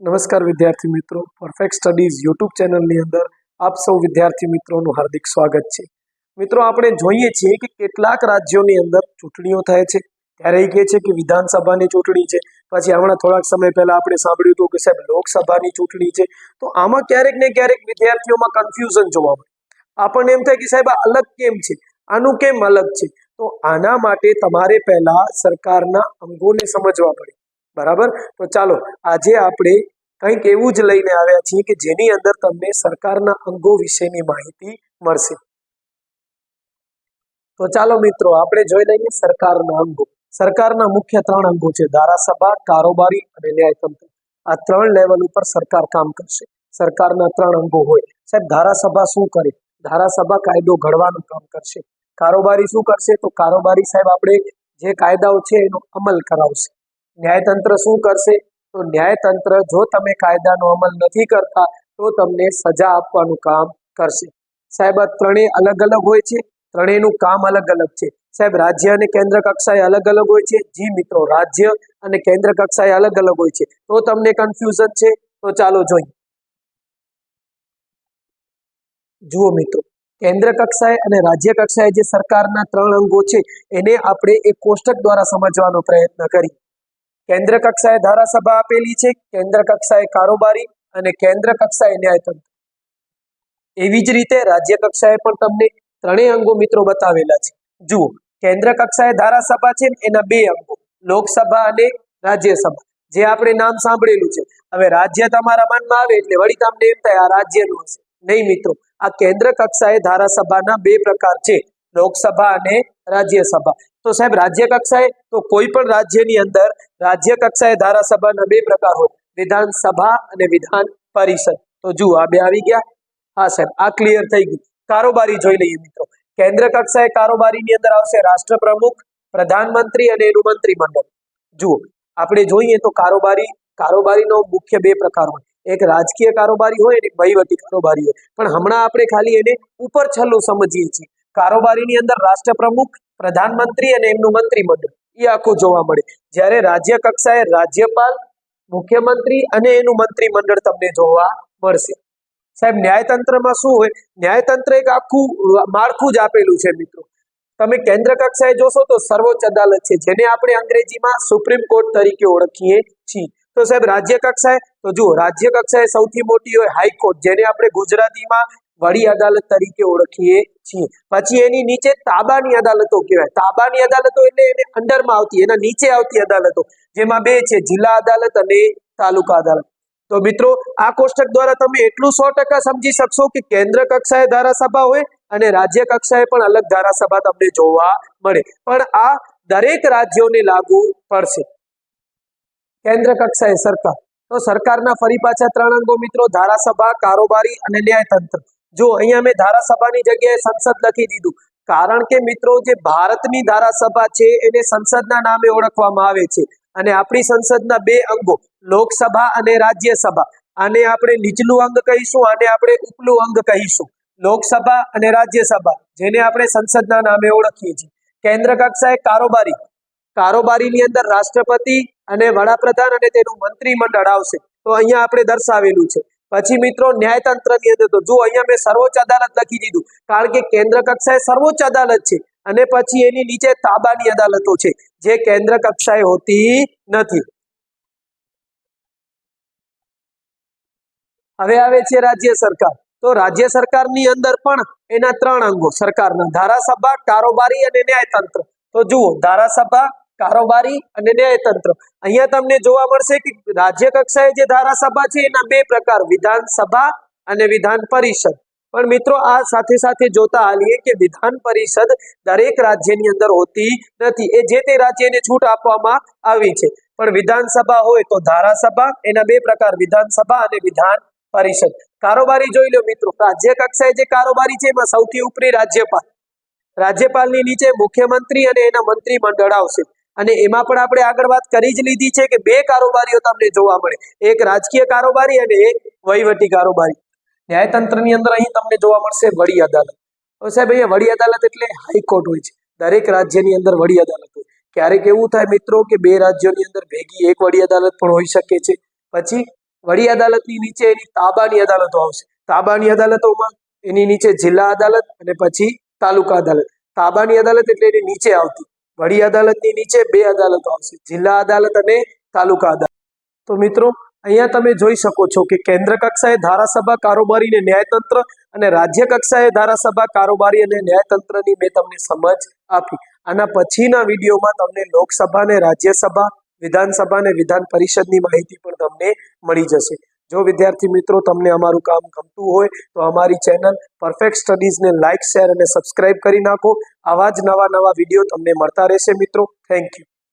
નમસ્કાર વિદ્યાર્થી મિત્રો. પરફેક્ટ સ્ટડીઝ યુટ્યુબ ચેનલની અંદર આપ સૌ વિદ્યાર્થી મિત્રોનું હાર્દિક સ્વાગત છે. મિત્રો, આપણે જોઈએ છીએ કે કેટલાક રાજ્યોની અંદર ચૂંટણીઓ થાય છે. ત્યારે કહે છે કે વિધાનસભાની ચૂંટણી છે. પછી હમણાં થોડાક સમય પહેલા આપણે સાંભળ્યું હતું કે સાહેબ લોકસભાની ચૂંટણી છે. તો આમાં ક્યારેક ને ક્યારેક વિદ્યાર્થીઓમાં કન્ફ્યુઝન જોવા મળે. આપણને એમ થાય કે સાહેબ આ અલગ કેમ છે? આનું કેમ અલગ છે? તો આના માટે તમારે પહેલા સરકારના અંગોને સમજવા પડે. બરાબર? તો ચાલો, આજે આપણે કંઈક એવું જ લઈને આવ્યા છીએ કે જેની અંદર તમને સરકારના અંગો વિશેની માહિતી મળશે. તો ચાલો મિત્રો, આપણે જોઈ લઈએ સરકારના અંગો. સરકારના મુખ્ય ત્રણ અંગો છે, ધારાસભા, કારોબારી અને ન્યાયતંત્ર આ ત્રણ લેવલ ઉપર સરકાર કામ કરશે. સરકારના ત્રણ અંગો હોય. સાહેબ, ધારાસભા શું કરે? ધારાસભા કાયદો ઘડવાનું કામ કરશે. કારોબારી શું કરશે? તો કારોબારી સાહેબ, આપણે જે કાયદાઓ છે એનો અમલ કરાવશે. ન્યાયતંત્ર શું કરશે? તો ન્યાયતંત્ર જો તમે કાયદાનો અમલ નથી કરતા, તો તમને સજા આપવાનું કામ કરશે. સાહેબ, આ ત્રણેય અલગ અલગ હોય છે? ત્રણેયનું કામ અલગ અલગ છે. સાહેબ, રાજ્ય અને કેન્દ્ર કક્ષાએ અલગ અલગ હોય છે? જી મિત્રો, રાજ્ય અને કેન્દ્ર કક્ષાએ અલગ અલગ હોય છે. તો તમને કન્ફ્યુઝન છે? તો ચાલો જોઈએ. જુઓ મિત્રો, કેન્દ્ર કક્ષાએ અને રાજ્ય કક્ષાએ જે સરકારના ત્રણ અંગો છે, એને આપણે એક કોષ્ટક દ્વારા સમજવાનો પ્રયત્ન કરી કેન્દ્ર કક્ષાએ ધારાસભા આપેલી છે, કેન્દ્ર કક્ષાએ કારોબારી અને કેન્દ્ર કક્ષાએ ન્યાયતંત્ર. એવી જ રીતે રાજ્ય કક્ષાએ પણ તમને ત્રણેય અંગો મિત્રો બતાવેલા છે. જુઓ, કેન્દ્ર કક્ષાએ ધારાસભા છે એના બે અંગો, લોકસભા અને રાજ્યસભા. જે આપણે નામ સાંભળેલું છે. હવે રાજ્ય તમારા મનમાં આવે એટલે વળી તમને એમ થાય, આ રાજ્યનું હશે. નહીં મિત્રો, આ કેન્દ્ર કક્ષાએ ધારાસભાના બે પ્રકાર છે, લોકસભા અને રાજ્યસભા. તો સાહેબ, રાજ્ય કક્ષાએ તો કોઈ પણ રાજ્યની અંદર રાજ્ય કક્ષાએ ધારાસભાના બે પ્રકાર હોય. વિધાનસભા અને વિધાન પરિષદ. તો જુઓ, આ બે આવી ગયા. હા સાહેબ, આ ક્લિયર થઈ ગયું. કારોબારી જોઈ લઈએ મિત્રો. કેન્દ્ર કક્ષાએ કારોબારીની અંદર આવશે રાષ્ટ્રપ્રમુખ, પ્રધાનમંત્રી અને એનું મંત્રીમંડળ. જુઓ, આપણે જોઈએ તો કારોબારી, કારોબારીનો મુખ્ય બે પ્રકાર હોય. એક રાજકીય કારોબારી હોય અને વહીવટી કારોબારી હોય. પણ હમણાં આપણે ખાલી એને ઉપર છલ્લું સમજીએ છીએ. કારોબારીની અંદર રાષ્ટ્રપ્રમુખ પ્રધાનમંત્રી અને એમનું મંત્રીમંડળ એ આખું જોવા મળે. જ્યારે રાજ્ય કક્ષાએ રાજ્યપાલ, મુખ્યમંત્રી અને એનું મંત્રીમંડળ તમને જોવા મળશે. સાહેબ, ન્યાયતંત્રમાં શું હોય? ન્યાયતંત્ર એક આખું માળખું જ આપેલું છે મિત્રો. તમે કેન્દ્ર કક્ષાએ જોશો તો સર્વોચ્ચ અદાલત છે, જેને આપણે અંગ્રેજીમાં સુપ્રીમ કોર્ટ તરીકે ઓળખીએ છીએ. તો સાહેબ, રાજ્ય કક્ષાએ, તો જુઓ, રાજ્ય કક્ષાએ સૌથી મોટી હોય હાઈકોર્ટ, જેને આપણે ગુજરાતીમાં વડી અદાલત તરીકે ઓળખીએ છીએ. પછી એની નીચે તાબાની અદાલતો કહેવાય. તાબાની અદાલતો એટલે એને અંડરમાં આવતી, એના નીચે આવતી અદાલતો. જેમાં બે છે, જિલ્લા અદાલત અને તાલુકા અદાલત. તો મિત્રો, આ કોષ્ટક દ્વારા તમે એટલું સો સમજી શકશો કે કેન્દ્ર કક્ષાએ ધારાસભા હોય અને રાજ્ય કક્ષાએ પણ અલગ ધારાસભા તમને જોવા મળે. પણ આ દરેક રાજ્યોને લાગુ પડશે. કેન્દ્ર કક્ષાએ સરકાર. તો સરકારના ફરી પાછા ત્રણ અંગો મિત્રો, ધારાસભા, કારોબારી અને ન્યાયતંત્ર. જો અહીંયા મેં ધારાસભાની જગ્યાએ સંસદ લખી દીધું. કારણ કે મિત્રો, જે ભારતની ધારાસભા છે, એને સંસદના નામે ઓળખવામાં આવે છે. અને આપણી સંસદના બે અંગો, લોકસભા અને રાજ્યસભા. આને આપણે નીચલું અંગ કહીશું, આને આપણે ઉપલું અંગ કહીશું. લોકસભા અને રાજ્યસભા, જેને આપણે સંસદના નામે ઓળખીએ છીએ. કેન્દ્ર કક્ષાએ કારોબારી. કારોબારીની અંદર રાષ્ટ્રપતિ અને વડાપ્રધાન અને તેનું મંત્રીમંડળ આવશે. તો અહીંયા આપણે દર્શાવેલું છે. પછી મિત્રો ન્યાયતંત્રની અંદર તો જો અહીંયા મેં સર્વોચ્ચ અદાલત લખી દીધું, કારણ કે કેન્દ્ર કક્ષાએ સર્વોચ્ચ અદાલત છે અને પછી એની નીચે તાબાની અદાલતો છે, જે કેન્દ્ર કક્ષાએ હોતી નથી. હવે આવે છે રાજ્ય સરકાર. તો રાજ્ય સરકારની અંદર પણ એના ત્રણ અંગો સરકારના ધારાસભા, કારોબારી અને ન્યાયતંત્ર. તો જુઓ, ધારાસભા કારોબારી અને ન્યાયતંત્ર. અહીંયા તમને જોવા મળશે કે રાજ્ય કક્ષાએ જે ધારાસભા છે, એના બે પ્રકાર, વિધાનસભા અને વિધાન પરિષદ. પણ મિત્રો, આ સાથે સાથે જોતા હાલીએ કે વિધાન પરિષદ દરેક રાજ્યની અંદર હોતી નથી. એ જે તે રાજ્યને છૂટ આપવામાં આવી છે. પણ વિધાનસભા હોય તો ધારાસભા, એના બે પ્રકાર, વિધાનસભા અને વિધાન પરિષદ. કારોબારી જોઈ લો મિત્રો, રાજ્ય કક્ષાએ જે કારોબારી છે, એમાં સૌથી ઉપરી રાજ્યપાલ. રાજ્યપાલની નીચે મુખ્યમંત્રી અને એના મંત્રીમંડળ આવશે. અને એમાં પણ આપણે આગળ વાત કરી જ લીધી છે કે બે કારોબારીઓ તમને જોવા મળે. એક રાજકીય કારોબારી અને એક વહીવટી કારોબારી. ન્યાયતંત્રની અંદર અહીં તમને જોવા મળશે વડી અદાલત. સાહેબ, અહીંયા વડી અદાલત એટલે હાઈકોર્ટ હોય છે. દરેક રાજ્યની અંદર વડી અદાલત હોય. ક્યારેક એવું થાય મિત્રો કે બે રાજ્યોની અંદર ભેગી એક વડી અદાલત પણ હોઈ શકે છે. પછી વડી અદાલતની નીચે એની તાબાની અદાલતો આવશે. તાબાની અદાલતોમાં એની નીચે જિલ્લા અદાલત અને પછી તાલુકા અદાલત. તાબાની અદાલત એટલે એની નીચે આવતી. વડી અદાલતની નીચે બે અદાલતો આવશે. જિલ્લા અદાલત અને તાલુકા અદાલત. તો મિત્રો, અહીંયા તમે જોઈ શકો છો કે કેન્દ્ર કક્ષાએ ધારાસભા કારોબારી અને ન્યાયતંત્ર અને રાજ્ય કક્ષાએ ધારાસભા કારોબારી અને ન્યાયતંત્રની મેં તમને સમજ આપી. આના પછીના વિડીયોમાં તમને લોકસભા અને રાજ્યસભા, વિધાનસભા અને વિધાન પરિષદની માહિતી પણ તમને મળી જશે. જો વિદ્યાર્થી મિત્રો તમને અમારું કામ ગમતું હોય તો અમારી ચેનલ પરફેક્ટ સ્ટડીઝને લાઇક શેર અને સબસ્ક્રાઇબ કરી નાખો. આવા જ નવા નવા વીડિયો તમને મળતા રહેશે મિત્રો. Thank you